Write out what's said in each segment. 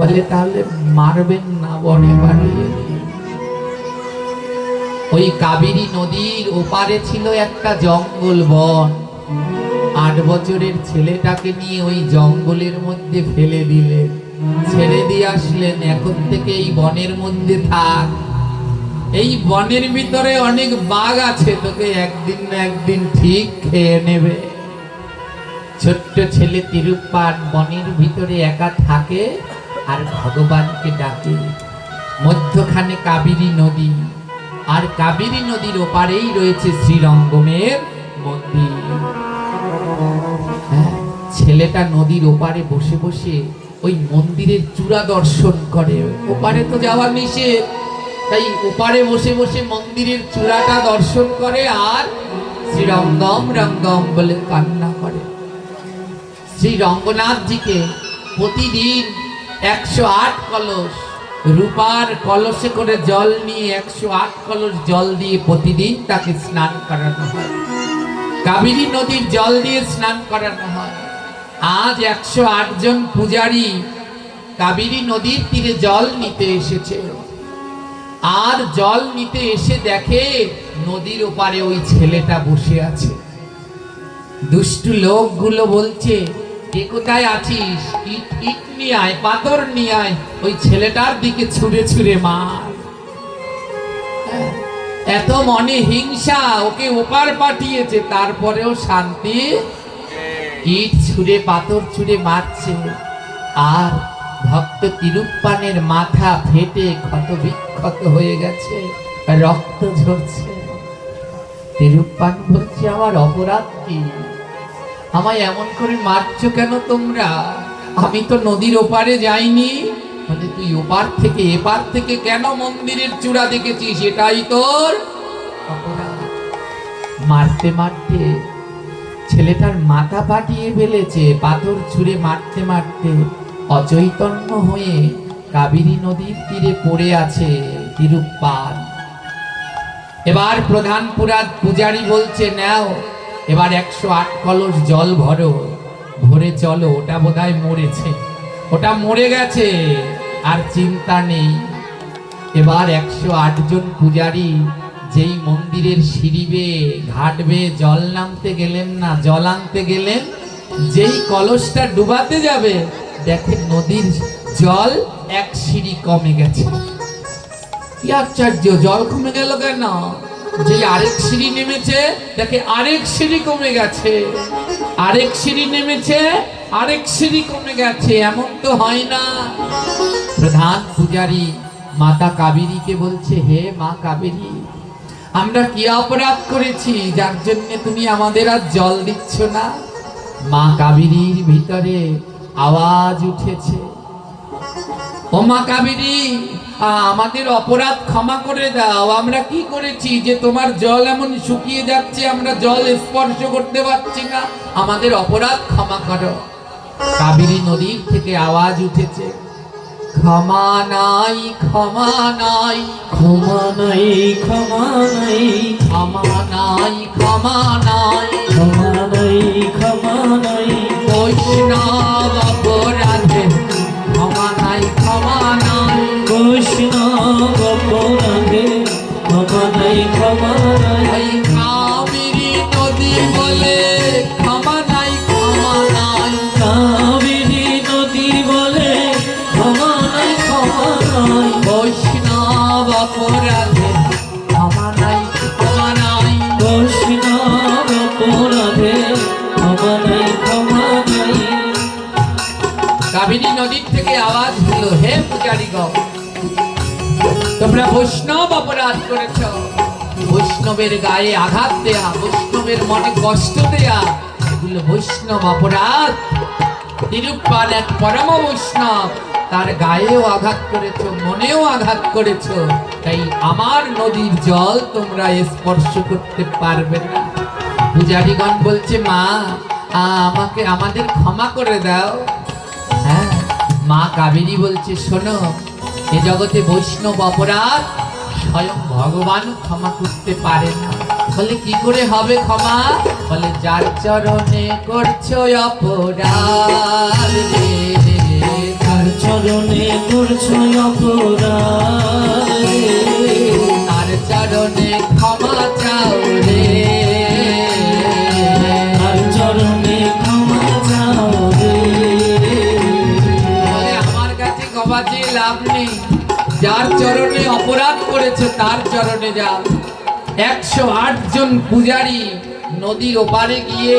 বলে তাহলে মারবেন না বনে ওই কাবেরী নদীর ওপারে ছিল একটা জঙ্গল বন। আট বছরের ছেলেটাকে নিয়ে ওই জঙ্গলের মধ্যে ফেলে দিলেন ছেড়ে দিয়ে আসলেন, এখন থেকে এই বনের মধ্যে থাক। এই বনের ভিতরে অনেক বাঘ আছে, তোকে একদিন না একদিন ঠিক খেয়ে নেবে। ছোট্ট ছেলে তিরুপান বনের ভিতরে একা থাকে। আর ভগবানকে ডাকে। মধ্যখানে কাবেরী নদী। আর কাবেরী নদীর ওপারেই রয়েছে শ্রীরঙ্গমের মন্দির। হ্যাঁ, ছেলেটা নদীর ওপারে বসে বসে ওই মন্দিরের চূড়া দর্শন করে। ওপারে তো যাওয়া নিষেধ। তাই ওপারে বসে বসে মন্দিরের চূড়াটা দর্শন করে আর শ্রীরঙ্গম রঙ্গম বলে কান্না করে। শ্রী রঙ্গনাথজিকে প্রতিদিন একশো আট কলস। রূপার কলসে করে জল নিয়ে একশো আট কলস জল দিয়ে প্রতিদিন তাকে স্নান করানো হয়। কাবেরী নদীর জল দিয়ে স্নান করানো হয়। আজ একশো জন পূজারী কাবেরী নদীর তীরে জল নিতে এসেছে। আর জল নিতে এসে দেখে নদীর ওপারে ওই ছেলেটা বসে আছে। দুষ্টু লোকগুলো বলছে কোথায় আছিস? ইট ইট পাথর ওই ছেলেটার দিকে ছুঁড়ে ছুঁড়ে মার। এত মনে হিংসা, ওকে ওপার পাঠিয়েছে, তারপরেও শান্তি? ইট ছুঁড়ে, পাথর ছুঁড়ে মারছে। আর ভক্ত তিরুপ্পানের মাথা ফেটে ক্ষত বিক্ষত হয়ে গেছে, রক্ত ঝরছে। তিরুপ্পান বলছে, আমার অপরাধ কি? আমায় এমন করে মারছো কেন তোমরা? আমি তো নদীর ওপারে যাইনি। মানে তুই ওপার থেকে এপার থেকে কেন মন্দিরের চূড়া দেখেছিস? এটাই তোর মারতে মারতে ছেলেটার মাথা ফাটিয়ে ফেলেছে, পাথর ছুঁড়ে মারতে মারতে অচৈতন্য হয়ে কাবেরী নদীর তীরে পড়ে আছে তিরুপ্পান এবার প্রধান পুরাত পূজারি বলছে, নাও এবার একশো আট কলস জল ভরো, ভরে চলো, ওটা বোধহয় মরেছে। ওটা মরে গেছে, আর চিন্তা নেই। এবার একশো জন পূজারি যেই মন্দিরের সিঁড়ি বেয়ে ঘাট বেয়ে জল নামতে গেলেন না, জল আনতে গেলেন, যেই কলসটা ডুবাতে যাবে দেখে নদীর জল এক সিঁড়ি কমে গেছে। কি আশ্চর্য, জল কমে গেল কেন? যে আরেক সিঁড়ি নেমেছে, দেখে আরেক সিঁড়ি কমে গেছে। আরেক সিঁড়ি নেমেছে, আরেক সিঁড়ি কমে গেছে। এমন তো হয় না। প্রধান পূজারী মাতা কাবেরীকে বলছে, হে মা কাবেরী, আমরা কি অপরাধ করেছি? যার জন্য তুমি আমাদের আর জল দিচ্ছ না? মা কাবেরীর ভিতরে আওয়াজ উঠেছে। ও মা কাবেরী আমাদের অপরাধ ক্ষমা করে দাও। আমরা কি করেছি যে তোমার জল এমন শুকিয়ে যাচ্ছে আমরা জল স্পর্শ করতে পারছি না। আমাদের অপরাধ ক্ষমা করো। কাবেরী নদীর থেকে আওয়াজ উঠেছে ক্ষমা নাই ক্ষমা নাই ক্ষমা নাই ক্ষমা নাই ক্ষমা নাই ক্ষমা নাই ক্ষমা নাই ক্ষমা নাই বৈষ্ণব অপরাধে অপরাধে ক্ষমা নাই ক্ষমা নাই কাবেরী নদী বলে ক্ষমা নাই ক্ষমা নাই কাবেরী নদী বলে ক্ষমা নাই ক্ষমা নাই বৈষ্ণব অপরাধে তোমরা বৈষ্ণব অপরাধ করেছ। বৈষ্ণবের গায়ে আঘাত দেয়া, বৈষ্ণবের মনে কষ্ট দেয়া, এগুলো বৈষ্ণব অপরাধ। তিরুপ্পাল এক পরম বৈষ্ণব, তার গায়েও আঘাত করেছ, মনেও আঘাত করেছ। তাই আমার নদীর জল তোমরা স্পর্শ করতে পারবে না। পূজারীগণ বলছে, মা আমাকে, আমাদের ক্ষমা করে দাও। হ্যাঁ মা কাবেরী বলছে, শোনো এ জগতে বৈষ্ণব অপরাধ স্বয়ং ভগবান ক্ষমা করতে পারে না। বলে কি করে হবে ক্ষমা? বলে, যার চরণে করছ অপরাধ চরণে করছ অপরাধ তার চরণে যাও একশো জন পূজারী নদীর ওপারে গিয়ে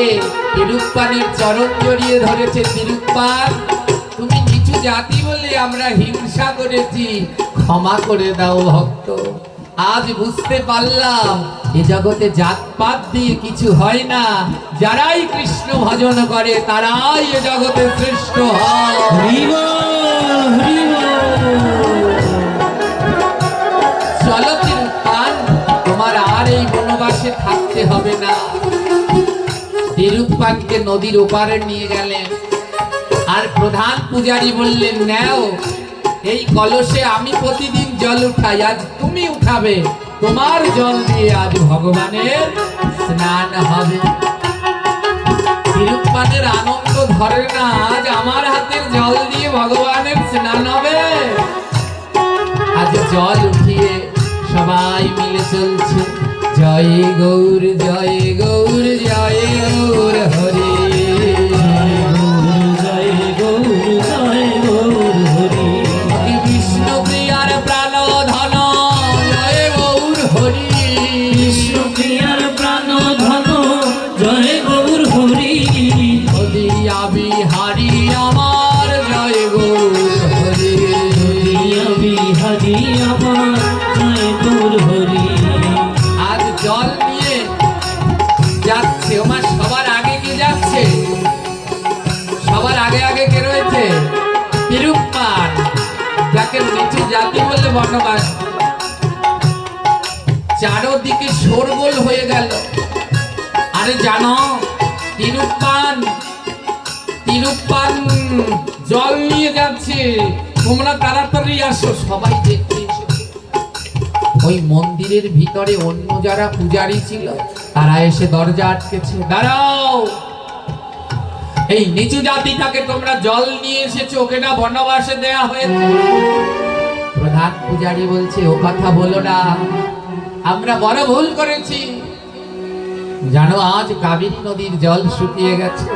তিরুপ্পানের চরণ জড়িয়ে ধরেছে তিরুপ্পান। তুমি নিচু জাতি বলে আমরা হিংসা করেছি, ক্ষমা করে দাও ভক্ত। আজ বুঝতে পারলাম, এ জগতে জাতপাত দিয়ে কিছু হয় না। যারাই কৃষ্ণ ভজন করে, তারাই এ জগতে শ্রেষ্ঠ হয়। বনবাসে থাকতে হবে না। তিরুপ্পানকে নদীর ওপারে নিয়ে গেলেন। আর প্রধান পূজারি বললেন, নেও, এই কলসে আমি প্রতিদিন জল উঠাই। আজ তুমি উঠাবে। তোমার জল দিয়ে আজ ভগবানের স্নান হবে। তিরুপ্পানের আনন্দ ধরে না, আজ আমার হাতের জল দিয়ে ভগবানের স্নান হবে। আজ জল উঠিয়ে সবাই মিলে চলছে। জয় গৌর জয় গৌর জয় গৌর, হরে। বিষ্ণু প্রিয়ার প্রাণ ধন জয় গৌর, হরি। বিষ্ণু প্রিয়ার আমার সবার আগে যাচ্ছে? সবার আগে আগে কে রয়েছে? যাকে জাতি চারোদিকে শোরগোল হয়ে গেল। আরে জানো তিরুপ্পান তিরুপ্পান জল নিয়ে যাচ্ছে। তোমরা তাড়াতাড়ি আসো, সবাই দেখতে ওই মন্দিরের ভিতরে অন্য যারা পূজারি ছিল, তারা এসে দরজা আটকেছে। দাঁড়াও! এই নিচু জাতিটাকে তোমরা জল নিয়ে এসেছ, ওকে না বনবাসে দেয়া হয়েছে? প্রধান পূজারি বলছে, ও কথা বলো না। আমরা বড় ভুল করেছি। জানো, আজ কাবেরী নদীর জল শুকিয়ে গেছে।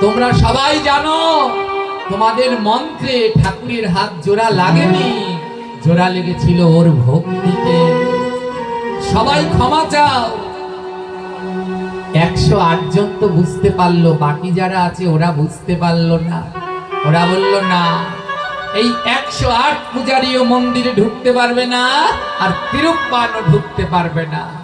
তোমরা সবাই জানো, তোমাদের মন্ত্রে ঠাকুরের হাত জোড়া লাগেনি। জোড়া লেগেছিল ওর ভক্তিতে। সবাই ক্ষমা চাও। একশো আটজন তো বুঝতে পারল, বাকি যারা আছে ওরা বুঝতে পারল না। ওরা বলল, না, এই একশো আট পূজারীও মন্দিরে ঢুকতে পারবে না আর তিরুপ্পানও ঢুকতে পারবে না।